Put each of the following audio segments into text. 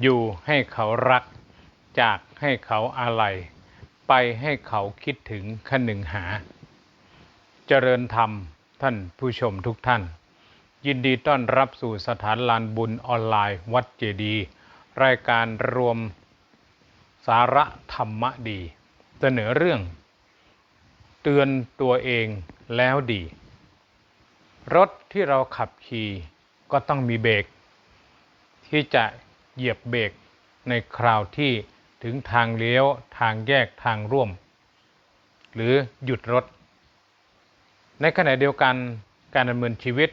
อยู่ให้เขารัก จากให้เขาอาลัย ไปให้เขาคิดถึงขนึงหา เจริญธรรมท่านผู้ชมทุกท่าน ยินดีต้อนรับสู่สถานลานบุญออนไลน์วัดเจดีย์รายการรวมสาระธรรมะดี เสนอเรื่อง เตือนตัวเองแล้วดี รถที่เราขับขี่ก็ต้องมีเบรกที่จะ เหยียบเบรกในคราวที่ถึงทางเลี้ยวทางแยกทางร่วม หรือหยุดรถ ในขณะเดียวกันการดำเนินชีวิต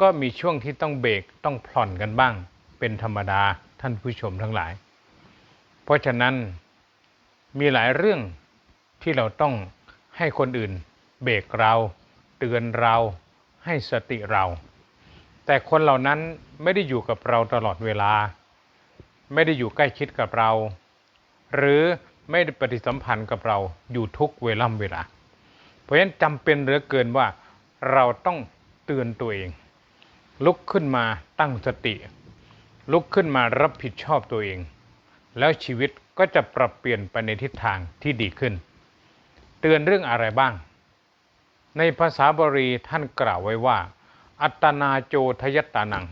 ก็มีช่วงที่ต้องเบรกต้องผ่อนกันบ้าง เป็นธรรมดาท่านผู้ชมทั้งหลาย เพราะฉะนั้นมีหลายเรื่องที่เราต้องให้คนอื่น เบรกเราเตือนเราให้สติเรา แต่คนเหล่านั้นไม่ได้อยู่กับเราตลอดเวลา ไม่ได้อยู่ใกล้ชิดกับเรา หรือไม่ได้ปฏิสัมพันธ์กับเราอยู่ทุกเวล่ำเวลา เพราะฉะนั้นจำเป็นเหลือเกินว่าเราต้องเตือนตัวเอง ลุกขึ้นมาตั้งสติ ลุกขึ้นมารับผิดชอบตัวเอง แล้วชีวิตก็จะปรับเปลี่ยนไปในทิศทางที่ดีขึ้น เตือนเรื่องอะไรบ้าง ในภาษาบาลีท่านกล่าวไว้ว่า อัตนาโจทยตานัง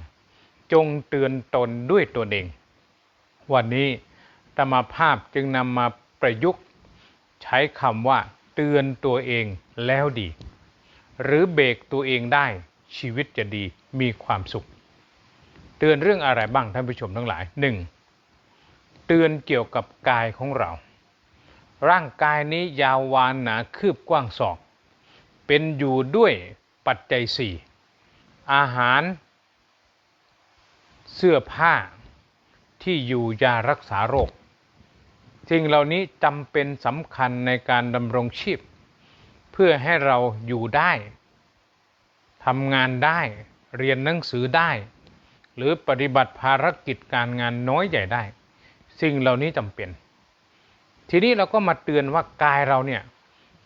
จงเตือนตนด้วยตนเอง วันนี้ธรรมภาพจึงนำมาประยุกต์ ใช้คำว่า เตือนตัวเองแล้วดี หรือเบรกตัวเองได้ชีวิตจะดีมีความสุข เตือนเรื่องอะไรบ้างท่านผู้ชมทั้งหลายหนึ่งเตือนเกี่ยวกับกายของเรา ร่างกายนี้ยาววานหนาคืบกว้างศอก เป็นอยู่ด้วยปัจจัยสี่อาหาร เสื้อผ้า ที่อยู่ยารักษาโรคสิ่งเหล่านี้จำเป็นสำคัญในการดำรงชีพ เพื่อให้เราอยู่ได้ทำงานได้เรียนหนังสือได้ หรือปฏิบัติภารกิจการงานน้อยใหญ่ได้ สิ่งเหล่านี้จำเป็น ทีนี้เราก็มาเตือนว่ากายเราเนี่ย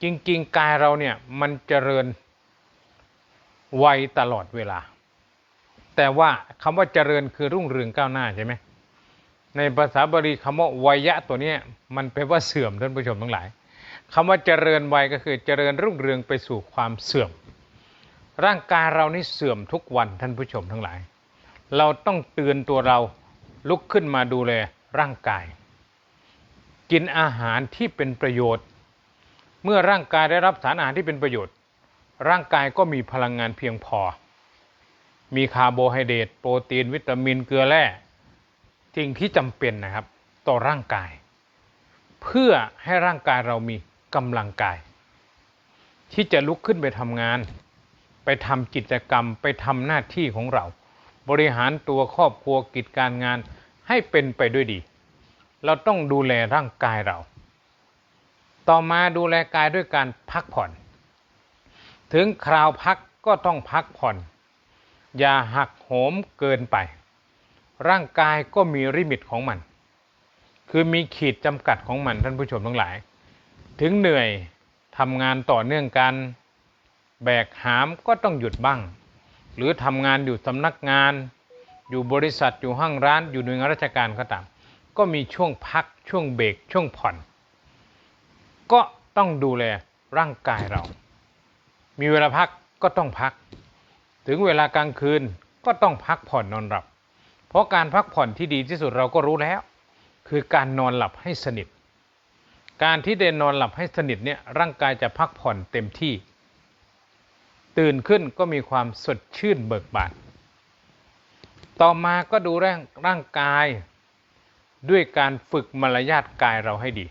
จริงๆ กายเราเนี่ยมันเจริญไวตลอดเวลา แต่ว่าคำว่าเจริญคือรุ่งเรืองก้าวหน้าใช่ไหม ในภาษาบาลีคำว่าวัยะตัวนี้มันแปลว่าเสื่อมท่านผู้ชมทั้งหลายคำว่าเจริญวัยก็คือเจริญรุ่งเรืองไปสู่ความเสื่อม ร่างกายเรานี่เสื่อมทุกวันท่านผู้ชมทั้งหลาย เราต้องเตือนตัวเราลุกขึ้นมาดูแลร่างกาย กินอาหารที่เป็นประโยชน์ เมื่อร่างกายได้รับสารอาหารที่เป็นประโยชน์ ร่างกายก็มีพลังงานเพียงพอ มีคาร์โบไฮเดรตโปรตีนวิตามินเกลือแร่ สิ่งที่จำเป็นนะครับ ต่อร่างกาย เพื่อให้ร่างกายเรามีกำลังกาย ที่จะลุกขึ้นไปทำงาน ไปทำกิจกรรมไปทำหน้าที่ของเรา บริหารตัวครอบครัวกิจการงานให้เป็นไปด้วยดี เราต้องดูแลร่างกายเรา ต่อมาดูแลกายด้วยการพักผ่อน ถึงคราวพักก็ต้องพักผ่อน อย่าหักโหมเกินไป ร่างกายก็มีริมิตของมัน คือมีขีดจำกัดของมันท่านผู้ชมทั้งหลาย ถึงเหนื่อยทำงานต่อเนื่องกัน แบกหามก็ต้องหยุดบ้าง หรือทำงานอยู่สำนักงาน อยู่บริษัทอยู่ห้างร้าน อยู่หน่วยงานราชการก็ตาม ก็มีช่วงพักช่วงเบรกช่วงผ่อน ก็ต้องดูแลร่างกายเรา มีเวลาพักก็ต้องพัก ถึงเวลากลางคืนก็ต้องพักผ่อนนอนหลับ เพราะการพักผ่อนที่ดีที่สุดเราก็รู้แล้ว คือการนอนหลับให้สนิท การที่ได้นอนหลับให้สนิทเนี่ยร่างกายจะพักผ่อนเต็มที่ ตื่นขึ้นก็มีความสดชื่นเบิกบานต่อมาก็ดูร่างร่างกายด้วยการฝึกมารยาทกายเราให้ดี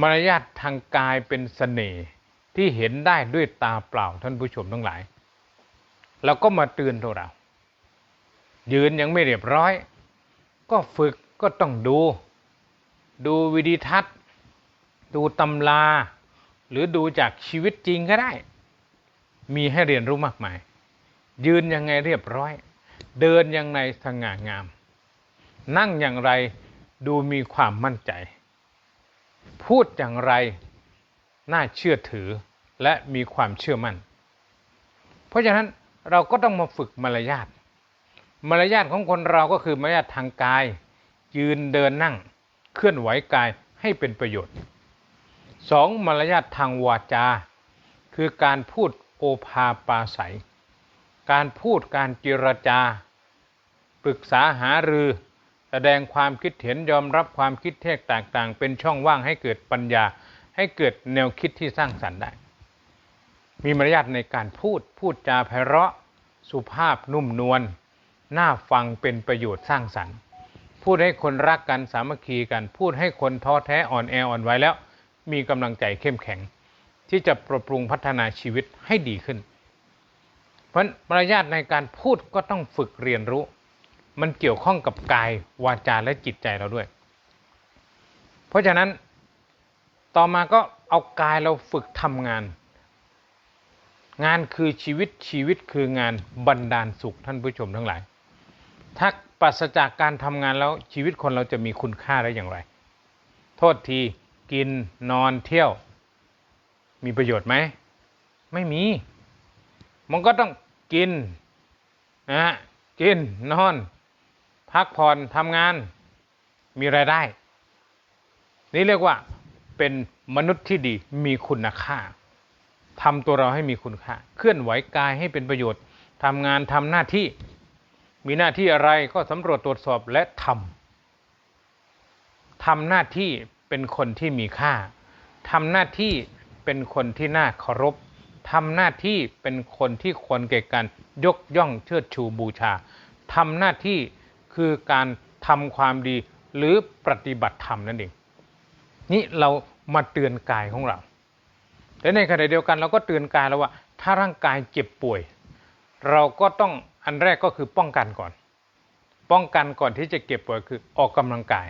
มารยาททางกายเป็นสเสน่ห์ที่เห็นได้ด้วยตาเปล่าท่านผู้ชมทั้งหลายเราก็มาเตือนตัวเรา ยืนยังไม่เรียบร้อย ก็ฝึกก็ต้องดู ดูวิดีทัศน์ ดูตำรา หรือดูจากชีวิตจริงก็ได้ มีให้เรียนรู้มากมาย ยืนยังไงเรียบร้อย เดินยังไงสง่างาม นั่งอย่างไรดูมีความมั่นใจ พูดอย่างไรน่าเชื่อถือและมีความเชื่อมั่น เพราะฉะนั้นเราก็ต้องมาฝึกมารยาท มารยาทของคนเราก็คือมารยาททางกาย ยืนเดินนั่ง เคลื่อนไหวกายให้เป็นประโยชน์สองมารยาททางวาจา คือการพูดโอภาปาศัย การพูดการเจรจา ปรึกษาหารือ แสดงความคิดเห็นยอมรับความคิดแตกต่างเป็นช่องว่างให้เกิดปัญญา ให้เกิดแนวคิดที่สร้างสรรค์ได้ มีมารยาทในการพูดพูดจาไพเราะ สุภาพนุ่มนวล น่าฟังเป็นประโยชน์สร้างสรรค์ พูดให้คนรักกันสามัคคีกัน พูดให้คนท้อแท้อ่อนแออ่อนไหวแล้ว มีกำลังใจเข้มแข็ง ที่จะปรับปรุงพัฒนาชีวิตให้ดีขึ้น เพราะมารยาทในการพูดก็ต้องฝึกเรียนรู้ มันเกี่ยวข้องกับกายวาจาและจิตใจเราด้วย เพราะฉะนั้นต่อมาก็เอากายเราฝึกทำงาน งานคือชีวิตชีวิตคืองานบันดาลสุขท่านผู้ชมทั้งหลาย ถ้าปราศจากการทำงานแล้วชีวิตคนเราจะมีคุณค่าได้อย่างไร โทษทีกินนอนเที่ยว มีประโยชน์ไหม ไม่มี มันก็ต้องกินนะฮะกินนอน พักผ่อนทำงาน มีรายได้ นี่เรียกว่าเป็นมนุษย์ที่ดีมีคุณค่าทำตัวเราให้มีคุณค่า เคลื่อนไหวกายให้เป็นประโยชน์ทำงานทำหน้าที่ มีหน้าที่อะไรก็สำรวจตรวจสอบและทำทำหน้าที่เป็นคนที่มีค่าทำหน้าที่เป็นคนที่น่าเคารพทำหน้าที่เป็นคนที่ควรแก่การยกย่องเชิดชูบูชาทำหน้าที่คือการทำความดีหรือปฏิบัติธรรมนั่นเอง นี่เรามาเตือนกายของเรา แต่ในขณะเดียวกันเราก็เตือนกายแล้วว่า ถ้าร่างกายเจ็บป่วย เราก็ต้อง อันแรกก็คือป้องกันก่อน ป้องกันก่อนที่จะเก็บป่วยคือออกกำลังกาย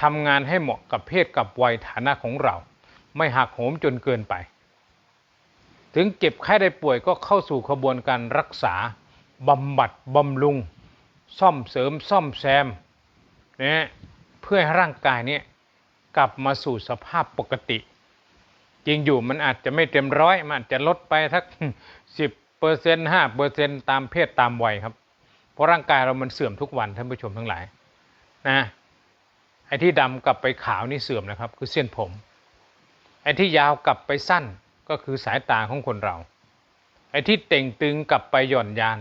ทำงานให้เหมาะกับเพศกับวัยฐานะของเรา ไม่หักโหมจนเกินไป ถึงเก็บไข้ได้ป่วยก็เข้าสู่ขบวนการรักษาบำบัดบำรุง ซ่อมเสริมซ่อมแซมนะเพื่อให้ร่างกายนี้กลับมาสู่สภาพปกติ จริงอยู่มันอาจจะไม่เต็มร้อย มันอาจจะลดไปสักสิบ เปอร์เซ็นต์ห้าเปอร์เซ็นต์ตามเพศตามวัยครับ เพราะร่างกายเรามันเสื่อมทุกวันท่านผู้ชมทั้งหลายนะไอ้ที่ดำกลับไปขาวนี่เสื่อมนะครับ คือเส้นผม ไอ้ที่ยาวกลับไปสั้นก็คือสายตาของคนเรา ไอ้ที่เต่งตึงกลับไปหย่อนยาน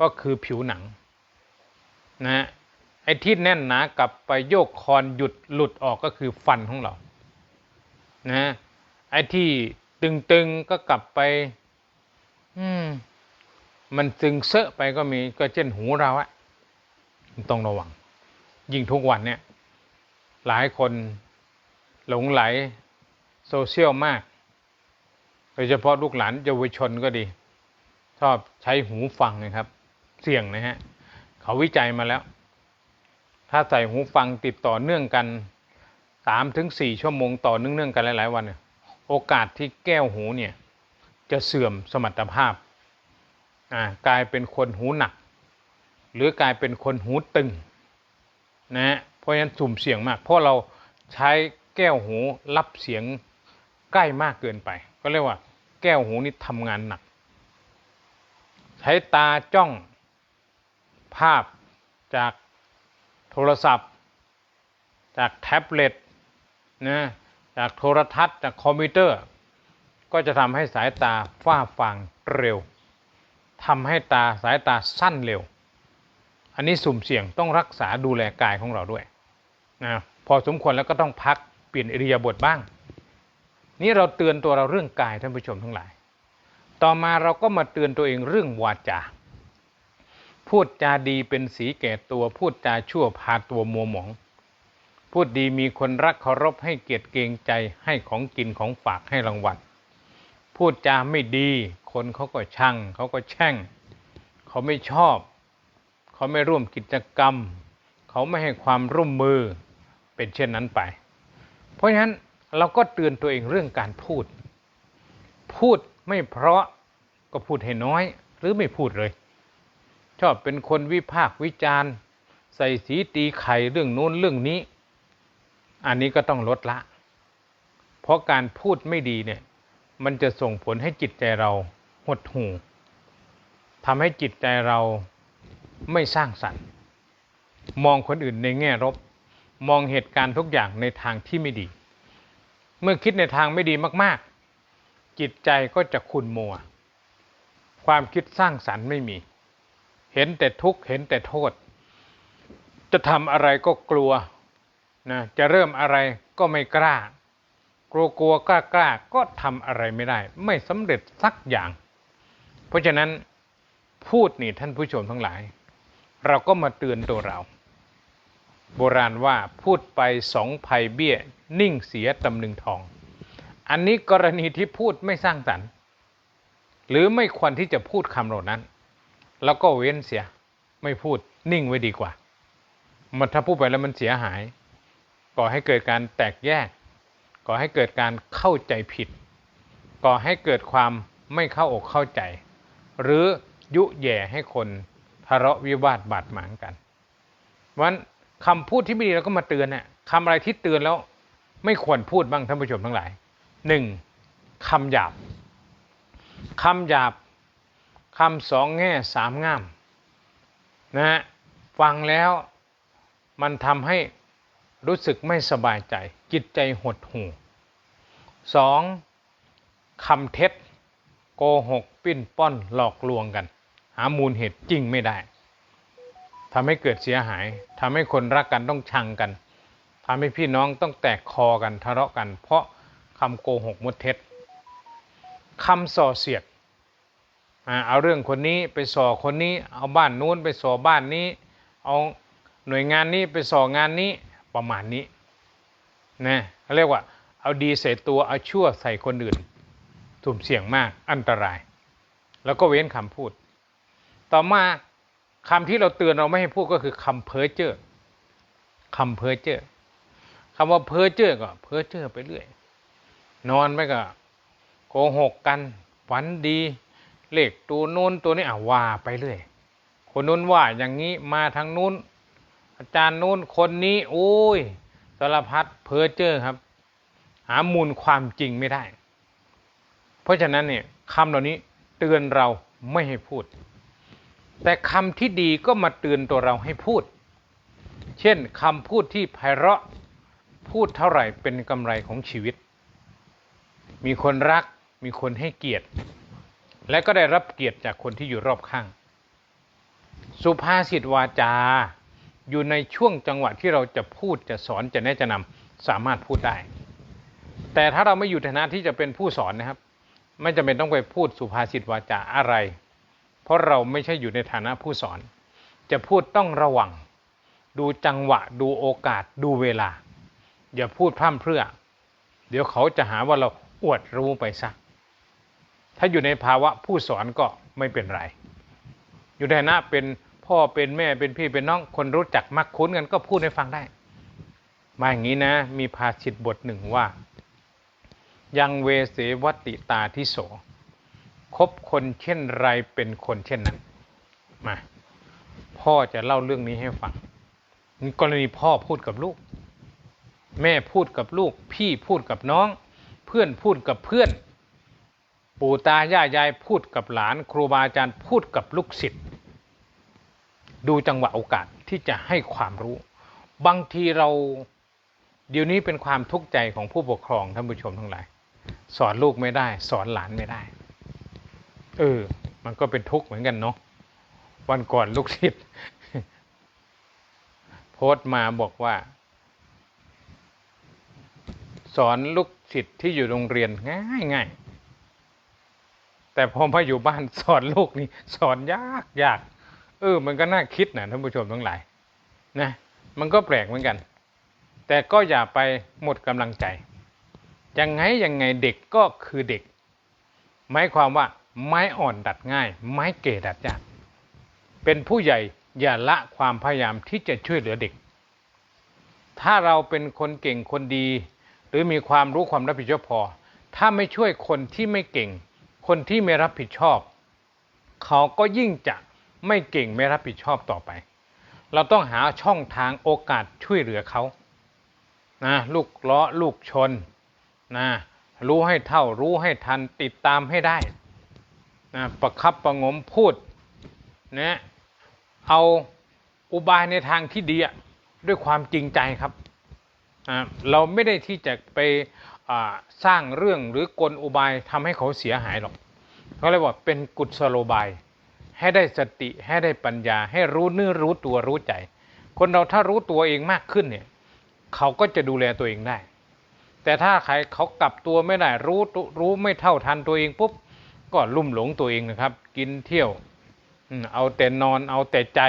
ก็คือผิวหนังนะไอ้ที่แน่นหนากลับไปโยกคอนหยุดหลุดออกก็คือฟันของเรานะไอ้ที่ตึงๆก็กลับไป อืม มันตึงเซอะไปก็มีก็เช่นหูเราอะต้องระวัง ยิ่งทุกวันเนี่ย หลายคนหลงไหลโซเชียลมาก โดยเฉพาะลูกหลานเยาวชนก็ดี ชอบใช้หูฟังนะครับ เสี่ยงนะฮะ เขาวิจัยมาแล้ว ถ้าใส่หูฟังติดต่อเนื่องกันสามถึงสี่ชั่วโมงต่อเนื่องๆกันหลาย ๆ วัน โอกาสที่แก้วหูเนี่ย จะเสื่อมสมรรถภาพกลายเป็นคนหูหนัก หรือกลายเป็นคนหูตึงนะเพราะฉะนั้นสุ่มเสี่ยงมาก เพราะเราใช้แก้วหูรับเสียงใกล้มากเกินไป ก็เรียกว่า แก้วหูนี่ทำงานหนัก ใช้ตาจ้องภาพจากโทรศัพท์ จากแท็บเล็ตนะจากโทรทัศน์จากคอมพิวเตอร์ ก็จะทำให้สายตาฝ้าฟางเร็วทำให้ตาสายตาสั้นเร็ว อันนี้สุ่มเสี่ยงต้องรักษาดูแลกายของเราด้วยนะพอสมควรแล้วก็ต้องพักเปลี่ยนอิริยาบถบ้าง นี่เราเตือนตัวเราเรื่องกายท่านผู้ชมทั้งหลาย ต่อมาเราก็มาเตือนตัวเองเรื่องวาจา พูดจาดีเป็นสีแก่ตัว พูดจาชั่วพาตัวมัวหมอง พูดดีมีคนรักเคารพให้เกียรติเกรงใจให้ของกินของฝากให้รางวัล พูดจาไม่ดี คนเขาก็ช่างเขาก็แช่ง เขาไม่ชอบ เขาไม่ร่วมกิจกรรม เขาไม่ให้ความร่วมมือเป็นเช่นนั้นไป เพราะฉะนั้นเราก็เตือนตัวเองเรื่องการพูด พูดไม่เพราะก็พูดให้น้อย หรือไม่พูดเลย ชอบเป็นคนวิพากษ์วิจารณ์ ใส่สีตีไข่เรื่องโน้นเรื่องนี้ อันนี้ก็ต้องลดละ เพราะการพูดไม่ดีเนี่ย มันจะส่งผลให้จิตใจเราหดหู่ทำให้จิตใจเราไม่สร้างสรรค์ มองคนอื่นในแง่ลบมองเหตุการณ์ทุกอย่างในทางที่ไม่ดี เมื่อคิดในทางไม่ดีมาก ๆ จิตใจก็จะขุ่นมัว ความคิดสร้างสรรค์ไม่มี เห็นแต่ทุกข์เห็นแต่โทษ จะทำอะไรก็กลัวนะจะเริ่มอะไรก็ไม่กล้า กลัวกลัวกล้ากล้าก็ทำอะไรไม่ได้ ไม่สำเร็จสักอย่าง เพราะฉะนั้นพูดนี่ท่านผู้ชมทั้งหลาย เราก็มาเตือนตัวเรา โบราณว่าพูดไปสองภัยเบี้ย นิ่งเสียตำลึงทอง อันนี้กรณีที่พูดไม่สร้างสรรค์ หรือไม่ควรที่จะพูดคำเหล่านั้น แล้วก็เว้นเสียไม่พูดนิ่งไว้ดีกว่า มันถ้าพูดไปแล้วมันเสียหายก่อให้เกิดการแตกแยก ก่อให้เกิดการเข้าใจผิด ก่อให้เกิดความไม่เข้าอกเข้าใจ หรือยุแย่ให้คนทะเลาะวิวาทบาดหมางกันวันคำพูดที่ไม่ดีเราก็มาเตือนน่ะคำอะไรที่เตือนแล้วไม่ควรพูดบ้างท่านผู้ชมทั้งหลายหนึ่งคำหยาบคำหยาบคำสองแง่สามง่ามนะฮะฟังแล้วมันทำให้ รู้สึกไม่สบายใจ จิตใจหดหู่สองคำเท็จ โกหก ปิ้นป้อนหลอกลวงกัน หามูลเหตุจริงไม่ได้ทำให้เกิดเสียหายทำให้คนรักกันต้องชังกันทำให้พี่น้องต้องแตกคอกันทะเลาะกัน เพราะคำโกหกมดเท็จคำส่อเสียดเอาเรื่องคนนี้ไปส่อคนนี้ เอาบ้านนู้นไปส่อบ้านนี้ เอาหน่วยงานนี้ไปส่องานนี้ ประมาณนี้นะเขาเรียกว่าเอาดีใส่ตัวเอาชั่วใส่คนอื่นสุ่มเสี่ยงมากอันตราย แล้วก็เว้นคำพูด ต่อมาคำที่เราเตือนเราไม่ให้พูดก็คือคำเพ้อเจ้อคำเพ้อเจ้อคำว่าเพ้อเจ้อก็เพ้อเจ้อไปเรื่อย นอนไปก็โกหกกันฝันดี เลขตัวนู้นตัวนี้อะว่าไปเรื่อย คนนู้นว่าอย่างนี้มาทางนู้น อาจารย์นู้นคนนี้โอ้ยสารพัดเพ้อเจ้อครับ หามูลความจริงไม่ได้ เพราะฉะนั้นเนี่ยคำเหล่านี้เตือนเราไม่ให้พูด แต่คำที่ดีก็มาเตือนตัวเราให้พูด เช่นคำพูดที่ไพเราะพูดเท่าไหร่เป็นกำไรของชีวิต มีคนรักมีคนให้เกียรติ และก็ได้รับเกียรติจากคนที่อยู่รอบข้าง สุภาษิตวาจา อยู่ในช่วงจังหวะที่เราจะพูดจะสอนจะแนะจะนำสามารถพูดได้ แต่ถ้าเราไม่อยู่ฐานะที่จะเป็นผู้สอนนะครับ ไม่จำเป็นต้องไปพูดสุภาษิตวาจาอะไร เพราะเราไม่ใช่อยู่ในฐานะผู้สอน จะพูดต้องระวัง ดูจังหวะ ดูโอกาส ดูเวลา อย่าพูดพร่ำเพรื่อ เดี๋ยวเขาจะหาว่าเราอวดรู้ไปซะถ้าอยู่ในภาวะผู้สอนก็ไม่เป็นไร อยู่ในฐานะเป็น พ่อเป็นแม่เป็นพี่เป็นน้องคนรู้จักมักคุ้นกันก็พูดให้ฟังได้ มาอย่างนี้นะ มีภาษิตบทหนึ่งว่า ยังเวเสวติตาทิโสคบคนเช่นไรเป็นคนเช่นนั้น มา พ่อจะเล่าเรื่องนี้ให้ฟังกรณีพ่อพูดกับลูก แม่พูดกับลูก พี่พูดกับน้อง เพื่อนพูดกับเพื่อน ปู่ตาย่ายายพูดกับหลาน ครูบาอาจารย์พูดกับลูกศิษย์ ดูจังหวะโอกาสที่จะให้ความรู้ บางทีเราเดี๋ยวนี้เป็นความทุกข์ใจของผู้ปกครองท่านผู้ชมทั้งหลาย สอนลูกไม่ได้ สอนหลานไม่ได้ เออ มันก็เป็นทุกข์เหมือนกันเนาะวันก่อนลูกศิษย์โพสต์มาบอกว่า สอนลูกศิษย์ที่อยู่โรงเรียนง่ายง่ายแต่พอมาอยู่บ้านสอนลูกนี่สอนยากยาก เออ มันก็น่าคิดนะท่านผู้ชมทั้งหลายนะมันก็แปลกเหมือนกัน แต่ก็อย่าไปหมดกำลังใจ ยังไงยังไงเด็กก็คือเด็ก หมายความว่าไม้อ่อนดัดง่าย ไม้เก่ดัดยากเป็นผู้ใหญ่อย่าละความพยายามที่จะช่วยเหลือเด็ก ถ้าเราเป็นคนเก่งคนดี หรือมีความรู้ความรับผิดชอบพอ ถ้าไม่ช่วยคนที่ไม่เก่ง คนที่ไม่รับผิดชอบ เขาก็ยิ่งจะ ไม่เก่งไม่รับผิดชอบต่อไป เราต้องหาช่องทางโอกาสช่วยเหลือเขานะลูกล้อลูกชนนะรู้ให้เท่ารู้ให้ทันติดตามให้ได้นะประคับประงมพูดนะเอาอุบายในทางที่ดีด้วยความจริงใจครับอ่าเราไม่ได้ที่จะไปสร้างเรื่องหรือกลอุบายทำให้เขาเสียหายหรอกเขาเรียกว่าเป็นกุศโลบาย ให้ได้สติให้ได้ปัญญา ให้รู้เนื้อรู้ตัวรู้ใจ คนเราถ้ารู้ตัวเองมากขึ้นเนี่ย เขาก็จะดูแลตัวเองได้ แต่ถ้าใครเขากลับตัวไม่ได้รู้รู้ไม่เท่าทันตัวเองปุ๊บก็ลุ่มหลงตัวเองนะครับ กินเที่ยวเอาแต่นอนเอาแต่ใจ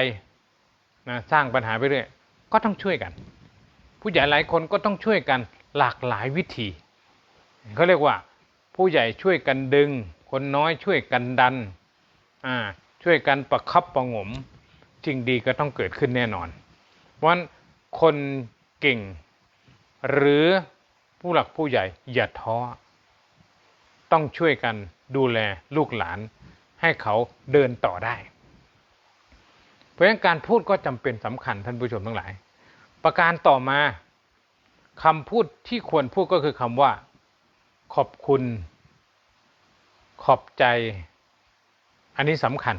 นะสร้างปัญหาไปเรื่อยก็ต้องช่วยกัน ผู้ใหญ่หลายคนก็ต้องช่วยกันหลากหลายวิธีเขาเรียกว่า ผู้ใหญ่ช่วยกันดึง คนน้อยช่วยกันดันอ่า ช่วยกันประคับประงมสิ่งดีก็ต้องเกิดขึ้นแน่นอนเพราะฉะนั้นคนเก่ง หรือผู้หลักผู้ใหญ่อย่าท้อ ต้องช่วยกันดูแลลูกหลาน ให้เขาเดินต่อได้ เพราะฉะนั้นการพูดก็จำเป็นสำคัญท่านผู้ชมทั้งหลาย ประการต่อมาคำพูดที่ควรพูดก็คือคำว่า ขอบคุณ ขอบใจ อันนี้สำคัญ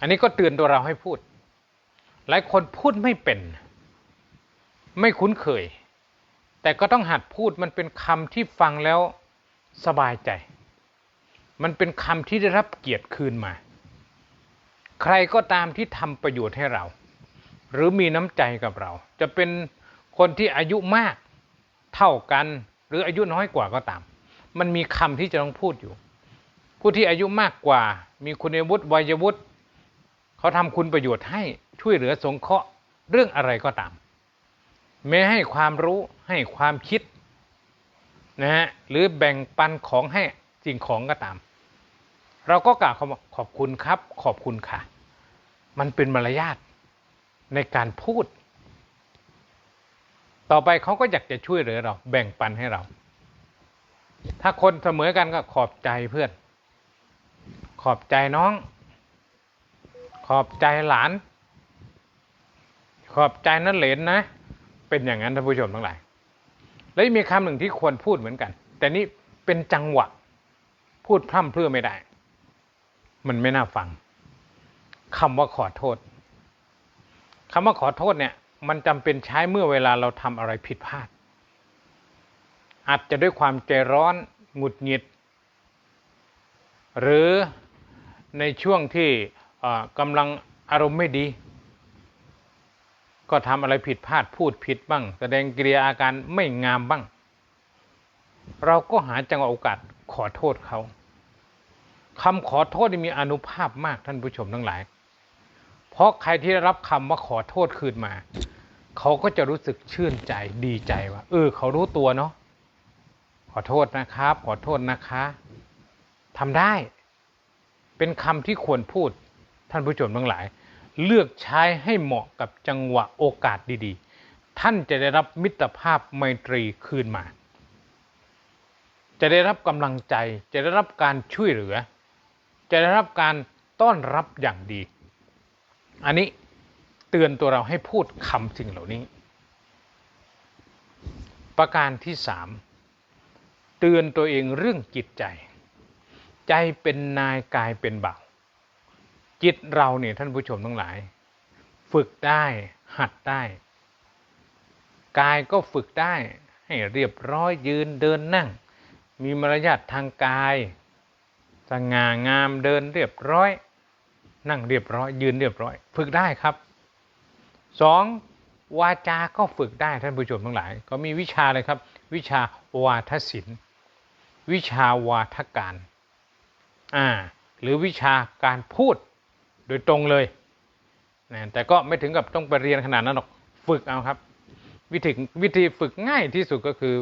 อันนี้ก็เตือนตัวเราให้พูด หลายคนพูดไม่เป็น ไม่คุ้นเคย แต่ก็ต้องหัดพูดมันเป็นคำที่ฟังแล้วสบายใจ มันเป็นคำที่ได้รับเกียรติคืนมา ใครก็ตามที่ทำประโยชน์ให้เรา หรือมีน้ำใจกับเรา จะเป็นคนที่อายุมากเท่ากัน หรืออายุน้อยกว่าก็ตาม มันมีคำที่จะต้องพูดอยู่ ผู้ที่อายุมากกว่า มีคุณวุฒิวัยวุฒิ เขาทำคุณประโยชน์ให้ช่วยเหลือสงเคราะห์เรื่องอะไรก็ตามแม้ให้ความรู้ให้ความคิดนะฮะหรือแบ่งปันของให้สิ่งของก็ตาม เราก็กล่าวคำขอบคุณครับ ขอบคุณค่ะ มันเป็นมารยาทในการพูด ต่อไปเขาก็อยากจะช่วยเหลือเรา แบ่งปันให้เรา ถ้าคนเสมอกันก็ขอบใจเพื่อน ขอบใจน้อง ขอบใจหลาน ขอบใจนั่นเหลนนะ เป็นอย่างนั้นท่านผู้ชมทั้งหลาย แล้วมีคำหนึ่งที่ควรพูดเหมือนกัน แต่นี่เป็นจังหวะ พูดพร่ำเพรื่อไม่ได้ มันไม่น่าฟังคำว่าขอโทษคำว่าขอโทษเนี่ย มันจำเป็นใช้เมื่อเวลาเราทำอะไรผิดพลาด อาจจะด้วยความใจร้อนหงุดหงิด หรือในช่วงที่ กำลังอารมณ์ไม่ดี ก็ทำอะไรผิดพลาดพูดผิดบ้าง แสดงกิริยาอาการไม่งามบ้าง เราก็หาจังหวะโอกาสขอโทษเขาคำขอโทษมีอนุภาพมากท่านผู้ชมทั้งหลาย เพราะใครที่ได้รับคำว่าขอโทษคืนมา เขาก็จะรู้สึกชื่นใจดีใจว่า เออ เขารู้ตัวเนาะขอโทษนะครับ ขอโทษนะคะทำได้ เป็นคำที่ควรพูด ท่านผู้ชมทั้งหลาย เลือกใช้ให้เหมาะกับจังหวะโอกาสดีๆ ท่านจะได้รับมิตรภาพไมตรีคืนมา จะได้รับกำลังใจ จะได้รับการช่วยเหลือ จะได้รับการต้อนรับอย่างดี อันนี้เตือนตัวเราให้พูดคำสิ่งเหล่านี้ ประการที่สามเตือนตัวเองเรื่องจิตใจ ใจเป็นนายกายเป็นบ่าว จิตเราเนี่ยท่านผู้ชมทั้งหลาย ฝึกได้หัดได้ กายก็ฝึกได้ให้เรียบร้อยยืนเดินนั่ง มีมารยาททางกายสง่างามเดินเรียบร้อย นั่งเรียบร้อย ยืนเรียบร้อย ฝึกได้ครับสองวาจาก็ฝึกได้ท่านผู้ชมทั้งหลาย ก็มีวิชาเลยครับ วิชาวาทศิลป์วิชาวาทการอ่าหรือวิชาการพูด โดยตรงเลยนะแต่ก็ไม่ถึงกับต้องไปเรียนขนาดนั้นหรอกฝึกเอาครับ วิธีวิธีฝึกง่ายที่สุดก็คือ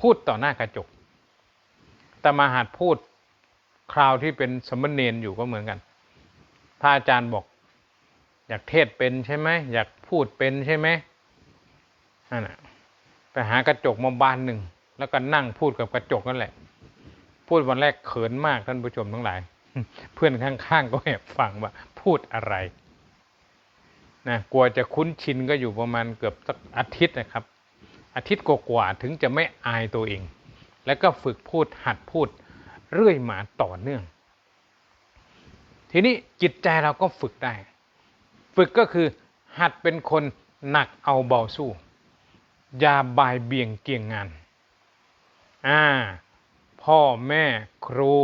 พูดต่อหน้ากระจกแต่มาหัดพูดคราวที่เป็นสมณเณรอยู่ก็เหมือนกันพระอาจารย์บอก อยากเทศเป็นใช่ไหมอยากพูดเป็นใช่ไหมนั่นแหะไปหากระจกมาบานหนึ่งแล้วก็นั่งพูดกับกระจกนั่นแหละ พูดวันแรกเขินมากท่านผู้ชมทั้งหลาย เพื่อนข้างๆก็แอบฟังว่า พูดอะไรนะกลัวจะคุ้นชินก็อยู่ประมาณเกือบสักอาทิตย์นะครับ อาทิตย์กว่าๆถึงจะไม่อายตัวเอง แล้วก็ฝึกพูดหัดพูดเรื่อยมาต่อเนื่อง ทีนี้จิตใจเราก็ฝึกได้ ฝึกก็คือหัดเป็นคนหนักเอาเบาสู้อย่าบายเบี่ยงเกี่ยงงานอ่าพ่อแม่ครู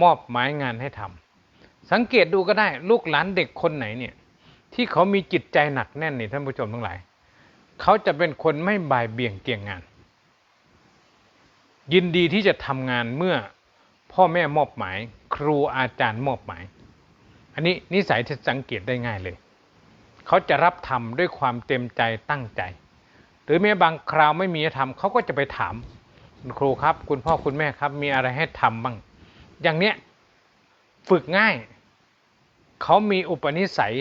มอบหมายงานให้ทำ สังเกตดูก็ได้ ลูกหลานเด็กคนไหนเนี่ย ที่เขามีจิตใจหนักแน่นนี่ท่านผู้ชมทั้งหลาย เขาจะเป็นคนไม่บ่ายเบี่ยงเกี่ยงงาน ยินดีที่จะทำงานเมื่อพ่อแม่มอบหมาย ครูอาจารย์มอบหมาย อันนี้นิสัยที่สังเกตได้ง่ายเลย เขาจะรับทำด้วยความเต็มใจตั้งใจ หรือแม้บางคราวไม่มีทำเขาก็จะไปถามคุณครูครับ คุณพ่อคุณแม่ครับ มีอะไรให้ทำบ้าง อย่างเนี้ย ฝึกง่าย เขามีอุปนิสัย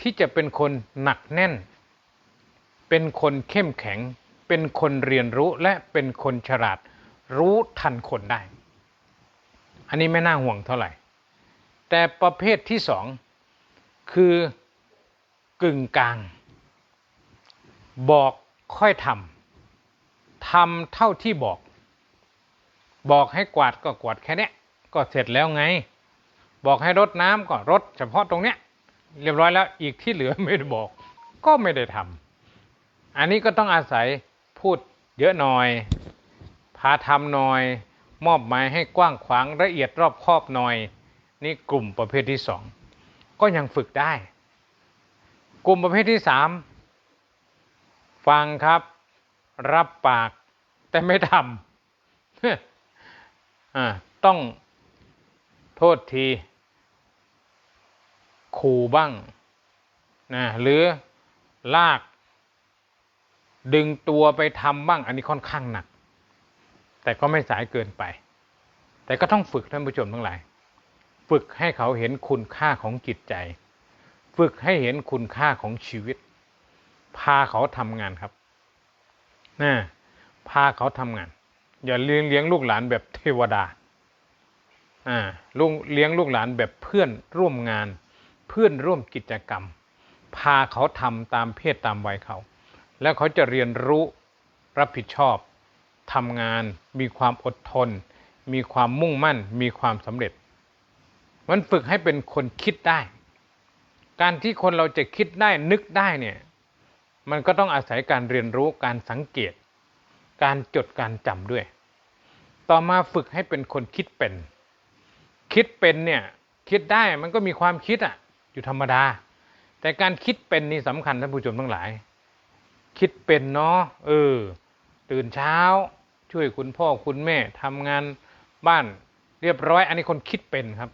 ที่จะเป็นคนหนักแน่น เป็นคนเข้มแข็ง เป็นคนเรียนรู้และเป็นคนฉลาด รู้ทันคนได้ อันนี้ไม่น่าห่วงเท่าไหร่ แต่ประเภทที่สองคือกึ่งกลาง บอกค่อยทำทำเท่าที่บอก บอกให้กวาดก็กวาดแค่นี้ก็เสร็จแล้วไง บอกให้รดน้ำก็รดเฉพาะตรงเนี้ยเรียบร้อยแล้วอีกที่เหลือไม่ได้บอก ก็ไม่ได้ทำอันนี้ก็ต้องอาศัยพูดเยอะหน่อย พาทำหน่อย มอบหมายให้กว้างขวางละเอียดรอบคอบหน่อย นี่กลุ่มประเภทที่สองก็ยังฝึกได้ กลุ่มประเภทที่สามฟังครับ รับปากแต่ไม่ทำต้องโทษที ขู่บ้างนะหรือลาก ดึงตัวไปทำบ้าง อันนี้ค่อนข้างหนัก แต่ก็ไม่สายเกินไป แต่ก็ต้องฝึกท่านผู้ชมทั้งหลาย ฝึกให้เขาเห็นคุณค่าของจิตใจ ฝึกให้เห็นคุณค่าของชีวิต พาเขาทำงานครับนะพาเขาทำงาน อย่าเลี้ยงเลี้ยงลูกหลานแบบเทวดาอ่าลุงเลี้ยงลูกหลานแบบเพื่อนร่วมงาน เพื่อนร่วมกิจกรรม พาเขาทำตามเพศตามวัยเขา แล้วเขาจะเรียนรู้รับผิดชอบทำงาน มีความอดทน มีความมุ่งมั่น มีความสำเร็จ มันฝึกให้เป็นคนคิดได้ การที่คนเราจะคิดได้นึกได้เนี่ยมันก็ต้องอาศัยการเรียนรู้การสังเกต การจดการจำด้วย ต่อมาฝึกให้เป็นคนคิดเป็น คิดเป็นเนี่ยคิดได้มันก็มีความคิดอะ อยู่ธรรมดา แต่การคิดเป็นนี่สำคัญท่านผู้ชมทั้งหลาย คิดเป็นเนาะเออ ตื่นเช้า ช่วยคุณพ่อคุณแม่ทำงานบ้านเรียบร้อย อันนี้คนคิดเป็นครับ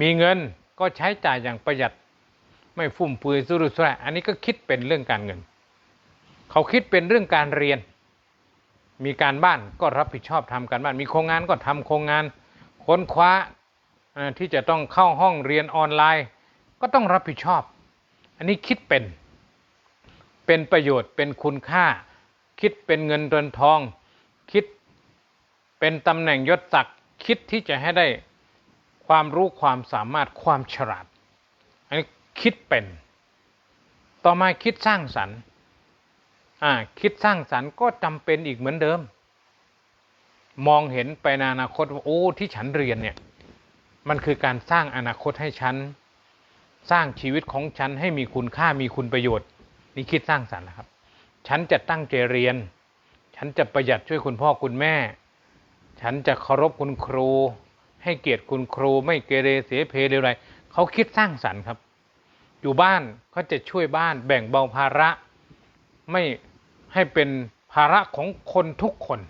มีเงินก็ใช้จ่ายอย่างประหยัด ไม่ฟุ่มเฟือยสุรุ่ยสุร่ายอันนี้ก็คิดเป็นเรื่องการเงิน เขาคิดเป็นเรื่องการเรียน มีการบ้านก็รับผิดชอบทำการบ้าน มีโครงงานก็ทำโครงงาน ค้นคว้า ที่จะต้องเข้าห้องเรียนออนไลน์ ก็ต้องรับผิดชอบ อันนี้คิดเป็น เป็นประโยชน์เป็นคุณค่า คิดเป็นเงินเดือนทอง คิดเป็นตำแหน่งยศศักดิ์คิดที่จะให้ได้ความรู้ความสามารถความฉลาด อันนี้คิดเป็น ต่อมาคิดสร้างสรรค์คิดสร้างสรรค์ก็จำเป็นอีกเหมือนเดิม มองเห็นไปในอนาคตว่าโอ้ที่ฉันเรียนเนี่ย มันคือการสร้างอนาคตให้ฉัน สร้างชีวิตของฉันให้มีคุณค่ามีคุณประโยชน์ นี่คิดสร้างสรรค์นะครับ ฉันจะตั้งใจเรียน ฉันจะประหยัดช่วยคุณพ่อคุณแม่ ฉันจะเคารพคุณครู ให้เกียรติคุณครู ไม่เกเรเสียเพลอะไรเขาคิดสร้างสรรค์ครับ อยู่บ้านเขาจะช่วยบ้าน แบ่งเบาภาระไม่ให้เป็นภาระของคนทุกคน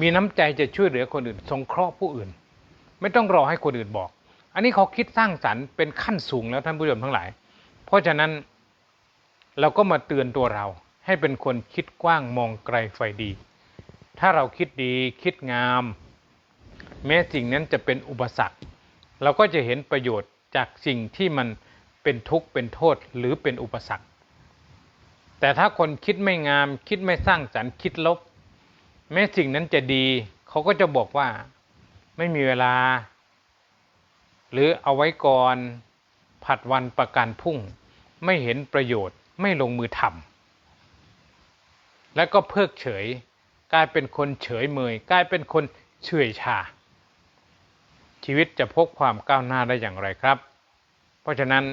มีน้ำใจจะช่วยเหลือคนอื่น สงเคราะห์ผู้อื่น ไม่ต้องรอให้คนอื่นบอก อันนี้เขาคิดสร้างสรรค์เป็นขั้นสูงแล้วท่านผู้ชมทั้งหลาย เพราะฉะนั้นเราก็มาเตือนตัวเราให้เป็นคนคิดกว้างมองไกลไฟดี ถ้าเราคิดดีคิดงาม แม้สิ่งนั้นจะเป็นอุปสรรค เราก็จะเห็นประโยชน์จากสิ่งที่มันเป็นทุกข์เป็นโทษหรือเป็นอุปสรรค แต่ถ้าคนคิดไม่งาม คิดไม่สร้างสรรค์คิดลบ แม้สิ่งนั้นจะดี เขาก็จะบอกว่า ไม่มีเวลา หรือเอาไว้ก่อนผัดวันประกันพุ่ง ไม่เห็นประโยชน์ไม่ลงมือทำแล้วก็เพิกเฉย กลายเป็นคนเฉยเมย กลายเป็นคนเฉยชา ชีวิตจะพบความก้าวหน้าได้อย่างไรครับ เพราะฉะนั้น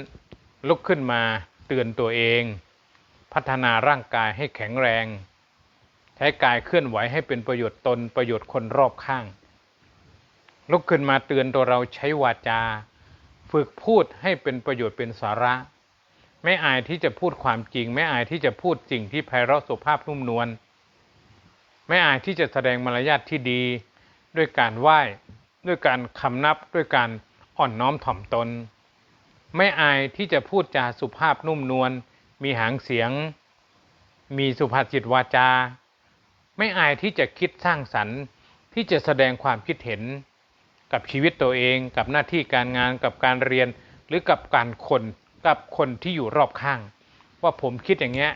ลุกขึ้นมาเตือนตัวเอง พัฒนาร่างกายให้แข็งแรง ใช้กายเคลื่อนไหวให้เป็นประโยชน์ตนประโยชน์คนรอบข้าง ลุกขึ้นมาเตือนตัวเราใช้วาจา ฝึกพูดให้เป็นประโยชน์เป็นสาระ ไม่อายที่จะพูดความจริง ไม่อายที่จะพูดสิ่งที่ไพเราะสุภาพนุ่มนวลไม่อายที่จะแสดงมารยาทที่ดี ด้วยการไหว้ ด้วยการคำนับด้วยการอ่อนน้อมถ่อมตน ไม่อายที่จะพูดจาสุภาพนุ่มนวลมีหางเสียง มีสุภาษิตวาจา ไม่อายที่จะคิดสร้างสรรค์ที่จะแสดงความคิดเห็น กับชีวิตตัวเอง กับหน้าที่การงานกับการเรียน หรือกับการคนกับคนที่อยู่รอบข้าง ว่าผมคิดอย่างเงี้ย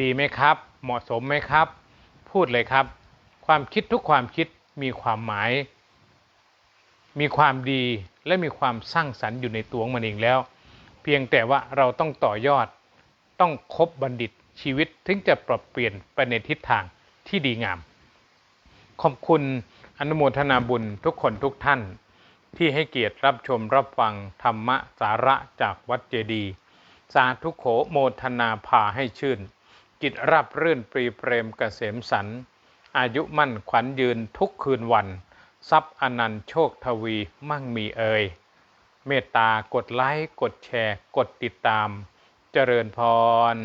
ดีไหมครับ เหมาะสมไหมครับ พูดเลยครับ ความคิดทุกความคิดมีความหมาย มีความดีและมีความสร้างสรรค์อยู่ในตัวมันเองแล้ว เพียงแต่ว่าเราต้องต่อยอด ต้องคบบัณฑิตชีวิตถึงจะปรับเปลี่ยนไปในทิศทางที่ดีงาม ขอบคุณ อนุโมทนาบุญทุกคนทุกท่าน ที่ให้เกียรติรับชมรับฟังธรรมะสาระจากวัดเจดี สาธุโขโมทนาพาให้ชื่น จิตราบรื่นปรีเปรมเกษมสัน อายุมั่นขวัญยืนทุกคืนวัน ทรัพย์อนันต์โชคทวีมั่งมีเอ่ยเมตตากดไลค์กดแชร์ กดติดตาม เจริญพร